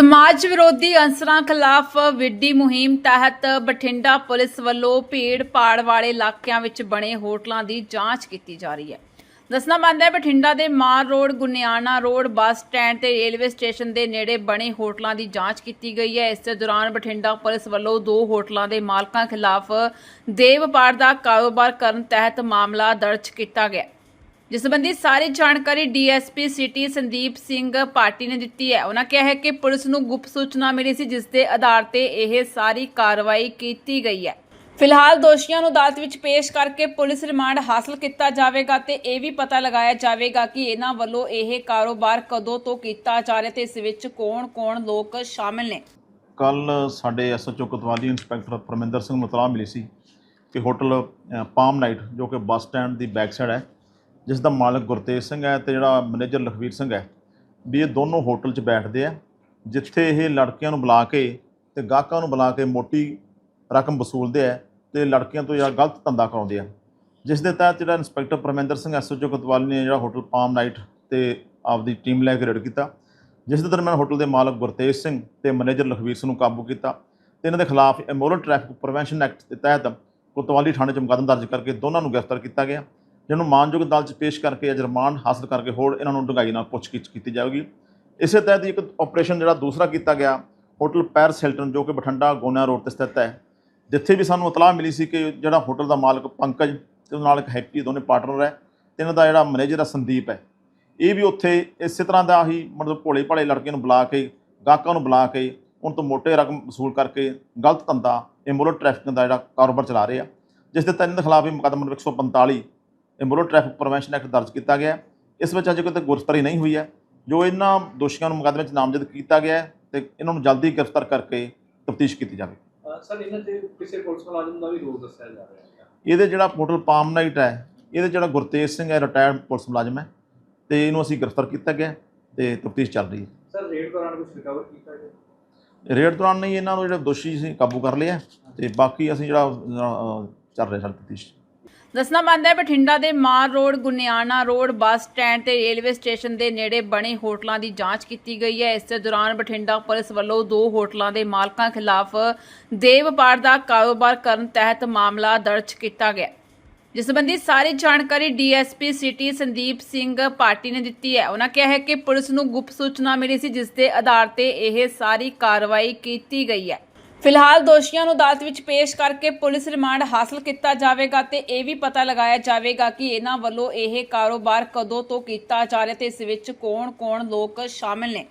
ਸਮਾਜ ਵਿਰੋਧੀ ਅੰਸਰਾਂ ਖਿਲਾਫ ਵਿੱਢੀ ਮੁਹਿੰਮ ਤਹਿਤ ਬਠਿੰਡਾ ਪੁਲਿਸ ਵੱਲੋਂ ਭੀੜ ਪਾੜ ਵਾਲੇ ਇਲਾਕਿਆਂ ਵਿੱਚ ਬਣੇ ਹੋਟਲਾਂ ਦੀ ਜਾਂਚ ਕੀਤੀ ਜਾ ਰਹੀ ਹੈ। ਦੱਸਣਾ ਮੰਨਦਾ ਹੈ, ਬਠਿੰਡਾ ਦੇ mall road, Guniana road, bus stand ਤੇ ਰੇਲਵੇ ਸਟੇਸ਼ਨ ਦੇ ਨੇੜੇ ਬਣੇ ਹੋਟਲਾਂ ਦੀ ਜਾਂਚ ਕੀਤੀ ਗਈ ਹੈ। ਇਸ ਦੇ ਦੌਰਾਨ ਬਠਿੰਡਾ ਪੁਲਿਸ ਵੱਲੋਂ ਦੋ ਹੋਟਲਾਂ ਦੇ ਮਾਲਕਾਂ ਖਿਲਾਫ ਦੇਵ ਪਾੜ ਦਾ ਕਾਰੋਬਾਰ ਕਰਨ ਤਹਿਤ ਮਾਮਲਾ ਦਰਜ ਕੀਤਾ ਗਿਆ ਜਿਸ ਸੰਬੰਧੀ ਸਾਰੀ ਜਾਣਕਾਰੀ DSP city Sandeep Singh party ਨੇ ਦਿੱਤੀ ਹੈ। ਉਹਨਾਂ ਕਿਹਾ ਹੈ ਕਿ ਪੁਲਿਸ ਨੂੰ ਗੁਪਤ ਸੂਚਨਾ ਮਿਲੀ ਸੀ, ਜਿਸ ਦੇ ਆਧਾਰ ਤੇ ਇਹ ਸਾਰੀ ਕਾਰਵਾਈ ਕੀਤੀ ਗਈ ਹੈ। ਫਿਲਹਾਲ ਦੋਸ਼ੀਆਂ ਨੂੰ ਅਦਾਲਤ ਵਿੱਚ ਪੇਸ਼ ਕਰਕੇ ਪੁਲਿਸ ਰਿਮਾਂਡ ਹਾਸਲ ਕੀਤਾ ਜਾਵੇਗਾ ਤੇ ਇਹ ਵੀ ਪਤਾ ਲਗਾਇਆ ਜਾਵੇਗਾ ਕਿ ਇਹਨਾਂ ਵੱਲੋਂ ਇਹ ਕਾਰੋਬਾਰ ਕਦੋਂ ਤੋਂ ਕੀਤਾ ਜਾ ਰਿਹਾ ਤੇ ਇਸ ਵਿੱਚ ਕੌਣ-ਕੌਣ ਲੋਕ ਸ਼ਾਮਿਲ ਨੇ। ਕੱਲ ਸਾਡੇ ਐਸਐਚਓ ਕੋਤਵਾਲੀ ਇੰਸਪੈਕਟਰ ਪਰਮਿੰਦਰ ਸਿੰਘ ਨੂੰ ਇਤਲਾਹ ਮਿਲੀ ਸੀ ਕਿ ਹੋਟਲ ਪਾਮ ਨਾਈਟ, ਜੋ ਕਿ ਬੱਸ ਸਟੈਂਡ ਦੀ ਬੈਕ ਸਾਈਡ ਹੈ ਜਿਸ ਦਾ ਮਾਲਕ ਗੁਰਤੇਜ ਸਿੰਘ ਹੈ ਤੇ ਜਿਹੜਾ ਮੈਨੇਜਰ ਲਖਵੀਰ ਸਿੰਘ ਹੈ, ਵੀ ਇਹ ਦੋਨੋਂ ਹੋਟਲ 'ਚ ਬੈਠਦੇ ਆ, ਜਿੱਥੇ ਇਹ ਲੜਕੀਆਂ ਨੂੰ ਬੁਲਾ ਕੇ ਤੇ ਗਾਹਕਾਂ ਨੂੰ ਬੁਲਾ ਕੇ ਮੋਟੀ ਰਕਮ ਵਸੂਲਦੇ ਆ ਤੇ ਲੜਕੀਆਂ ਤੋਂ ਜਿਹੜਾ ਗਲਤ ਧੰਦਾ ਕਰਾਉਂਦੇ ਆ। ਜਿਸ ਦੇ ਤਹਿਤ ਜਿਹੜਾ ਇੰਸਪੈਕਟਰ ਪਰਮਿੰਦਰ ਸਿੰਘ ਐਸਓਚਓ ਕੋਤਵਾਲੀ ਨੇ ਜਿਹੜਾ ਹੋਟਲ ਪਾਮ ਨਾਈਟ ਤੇ ਆਪਦੀ ਟੀਮ ਲੈ ਕੇ ਰੇਡ ਕੀਤਾ। ਜਿਸ ਦੇ ਦਰਮਿਆਨ ਹੋਟਲ ਦੇ ਮਾਲਕ ਗੁਰਤੇਜ ਸਿੰਘ ਤੇ ਮੈਨੇਜਰ ਲਖਵੀਰ ਸਿੰਘ ਨੂੰ ਕਾਬੂ ਕੀਤਾ ਤੇ ਇਹਨਾਂ ਦੇ ਖਿਲਾਫ ਇਮੋਰਲ ਟ੍ਰੈਫਿਕ ਪ੍ਰੀਵੈਂਸ਼ਨ ਐਕਟ ਦੇ ਤਹਿਤ ਕੋਤਵਾਲੀ ਥਾਣੇ 'ਚ ਮੁਕੱਦਮਾ ਦਰਜ ਕਰਕੇ ਦੋਨਾਂ ਨੂੰ ਗ੍ਰਿਫਤਾਰ ਕੀਤਾ ਗਿਆ। ਜਿਹਨੂੰ ਮਾਨਯੋਗ ਅਦਾਲਤ 'ਚ ਪੇਸ਼ ਕਰਕੇ ਅੱਜ ਰਿਮਾਂਡ ਹਾਸਲ ਕਰਕੇ ਹੋਰ ਇਹਨਾਂ ਨੂੰ ਡੂੰਘਾਈ ਨਾਲ ਪੁੱਛਗਿੱਛ ਕੀਤੀ ਜਾਵੇਗੀ। ਇਸੇ ਤਹਿਤ ਇੱਕ ਆਪਰੇਸ਼ਨ ਜਿਹੜਾ ਦੂਸਰਾ ਕੀਤਾ ਗਿਆ, ਹੋਟਲ ਪੈਰਸ ਹਿਲਟਨ ਜੋ ਕਿ ਬਠਿੰਡਾ ਗੋਨਾ ਰੋਡ ਤੇ ਸਥਿਤ ਹੈ, ਜਿੱਥੇ ਵੀ ਸਾਨੂੰ ਇਤਲਾਹ ਮਿਲੀ ਸੀ ਕਿ ਜਿਹੜਾ ਹੋਟਲ ਦਾ ਮਾਲਕ ਪੰਕਜ ਤੇ ਉਹਦੇ ਨਾਲ ਇੱਕ ਹੈਪੀ ਦੋਨੇ ਪਾਰਟਨਰ ਹੈ ਤੇ ਇਹਨਾਂ ਦਾ ਜਿਹੜਾ ਮੈਨੇਜਰ ਹੈ ਸੰਦੀਪ ਹੈ। ਇਹ ਵੀ ਉੱਥੇ ਇਸੇ ਤਰ੍ਹਾਂ ਦਾ ਹੀ ਮਤਲਬ ਭੋਲੇ ਭਾਲੇ ਲੜਕੇ ਨੂੰ ਬੁਲਾ ਕੇ, ਗਾਹਕਾਂ ਨੂੰ ਬੁਲਾ ਕੇ, ਉਹਨਾਂ ਤੋਂ ਮੋਟੇ ਰਕਮ ਵਸੂਲ ਕਰਕੇ ਗਲਤ ਧੰਦਾ ਇਮੋਰਲ ਟ੍ਰੈਫਿਕ ਦਾ ਜਿਹੜਾ ਕਾਰੋਬਾਰ ਚਲਾ ਰਹੇ ਆ, ਜਿਸ ਦੇ ਤਹਿਤ ਇਹਨਾਂ ਦੇ ਖਿਲਾਫ ਵੀ ਮੁਕੱਦਮਾ number 145 immoral traffic prevention act ਦਰਜ ਕੀਤਾ ਗਿਆ। ਇਸ ਵਿੱਚ ਅਜੇ ਕੋਈ ਗ੍ਰਿਫਤਾਰੀ ਨਹੀਂ ਹੋਈ ਹੈ। ਜੋ ਇਹਨਾਂ ਦੋਸ਼ੀਆਂ ਨੂੰ ਮੁਕੱਦਮੇ 'ਚ ਨਾਮਜ਼ਦ ਕੀਤਾ ਗਿਆ ਤੇ ਇਹਨਾਂ ਨੂੰ ਜਲਦੀ ਗ੍ਰਿਫਤਾਰ ਕਰਕੇ ਤਫਤੀਸ਼ ਕੀਤੀ ਜਾਵੇ। ਸਰ ਇਹਨਾਂ ਤੇ ਕਿਸੇ ਪੁਲਿਸ ਮੁਲਾਜ਼ਮ ਦਾ ਵੀ ਰੋਲ ਦੱਸਿਆ ਜਾ ਰਿਹਾ ਹੈ। ਇਹਦੇ ਜਿਹੜਾ ਹੋਟਲ ਪਾਮ ਨਾਈਟ ਹੈ ਇਹਦੇ ਜਿਹੜਾ ਗੁਰਤੇਜ ਸਿੰਘ ਹੈ ਰਿਟਾਇਰਡ ਪੁਲਿਸ ਮੁਲਾਜ਼ਮ ਹੈ ਤੇ ਇਹਨੂੰ ਅਸੀਂ ਗ੍ਰਿਫਤਾਰ ਕੀਤਾ ਗਿਆ ਤੇ ਤਫਤੀਸ਼ ਚੱਲ ਰਹੀ ਹੈ। ਸਰ ਰੇਡ ਦੌਰਾਨ ਕੁਝ ਰਿਕਵਰ ਕੀਤਾ ਗਿਆ? ਰੇਡ ਦੌਰਾਨ ਨਹੀਂ ਇਹਨਾਂ ਨੂੰ ਜਿਹੜੇ ਦੋਸ਼ੀ ਸੀ ਕਾਬੂ ਕਰ ਲਿਆ ਤੇ ਬਾਕੀ ਅਸੀਂ ਜਿਹੜਾ ਚੱਲ ਰਿਹਾ ਸਾਡੀ ਤਫਤੀਸ਼। ਦੱਸਣਾ ਮੰਨਦਾ ਹੈ, ਬਠਿੰਡਾ ਦੇ mall road, Guniana road, bus stand ਤੇ ਰੇਲਵੇ ਸਟੇਸ਼ਨ ਦੇ ਨੇੜੇ ਬਣੇ ਹੋਟਲਾਂ ਦੀ ਜਾਂਚ ਕੀਤੀ ਗਈ ਹੈ। ਇਸ ਦੇ ਦੌਰਾਨ ਬਠਿੰਡਾ ਪੁਲਿਸ ਵੱਲੋਂ ਦੋ ਹੋਟਲਾਂ ਦੇ ਮਾਲਕਾਂ ਖਿਲਾਫ ਦੇਵ ਪਾੜ ਦਾ ਕਾਰੋਬਾਰ ਕਰਨ ਤਹਿਤ ਮਾਮਲਾ ਦਰਜ ਕੀਤਾ ਗਿਆ। ਜਿਸ ਸੰਬੰਧੀ ਸਾਰੀ ਜਾਣਕਾਰੀ DSP city Sandeep Singh party ਨੇ ਦਿੱਤੀ ਹੈ। ਉਹਨਾਂ ਕਿਹਾ ਹੈ ਕਿ ਪੁਲਿਸ ਨੂੰ ਗੁਪਤ ਸੂਚਨਾ ਮਿਲੀ ਸੀ, ਜਿਸ ਦੇ ਆਧਾਰ ਤੇ ਇਹ ਸਾਰੀ ਕਾਰਵਾਈ ਕੀਤੀ ਗਈ ਹੈ। ਫਿਲਹਾਲ ਦੋਸ਼ੀਆਂ ਨੂੰ ਅਦਾਲਤ ਵਿੱਚ ਪੇਸ਼ ਕਰਕੇ ਪੁਲਿਸ ਰਿਮਾਂਡ ਹਾਸਲ ਕੀਤਾ ਜਾਵੇਗਾ ਤੇ ਇਹ ਵੀ ਪਤਾ ਲਗਾਇਆ ਜਾਵੇਗਾ ਕਿ ਇਹਨਾਂ ਵੱਲੋਂ ਇਹ ਕਾਰੋਬਾਰ ਕਦੋਂ ਤੋਂ ਕੀਤਾ ਜਾ ਰਿਹਾ ਤੇ ਇਸ ਵਿੱਚ ਕੌਣ-ਕੌਣ ਲੋਕ ਸ਼ਾਮਿਲ ਨੇ।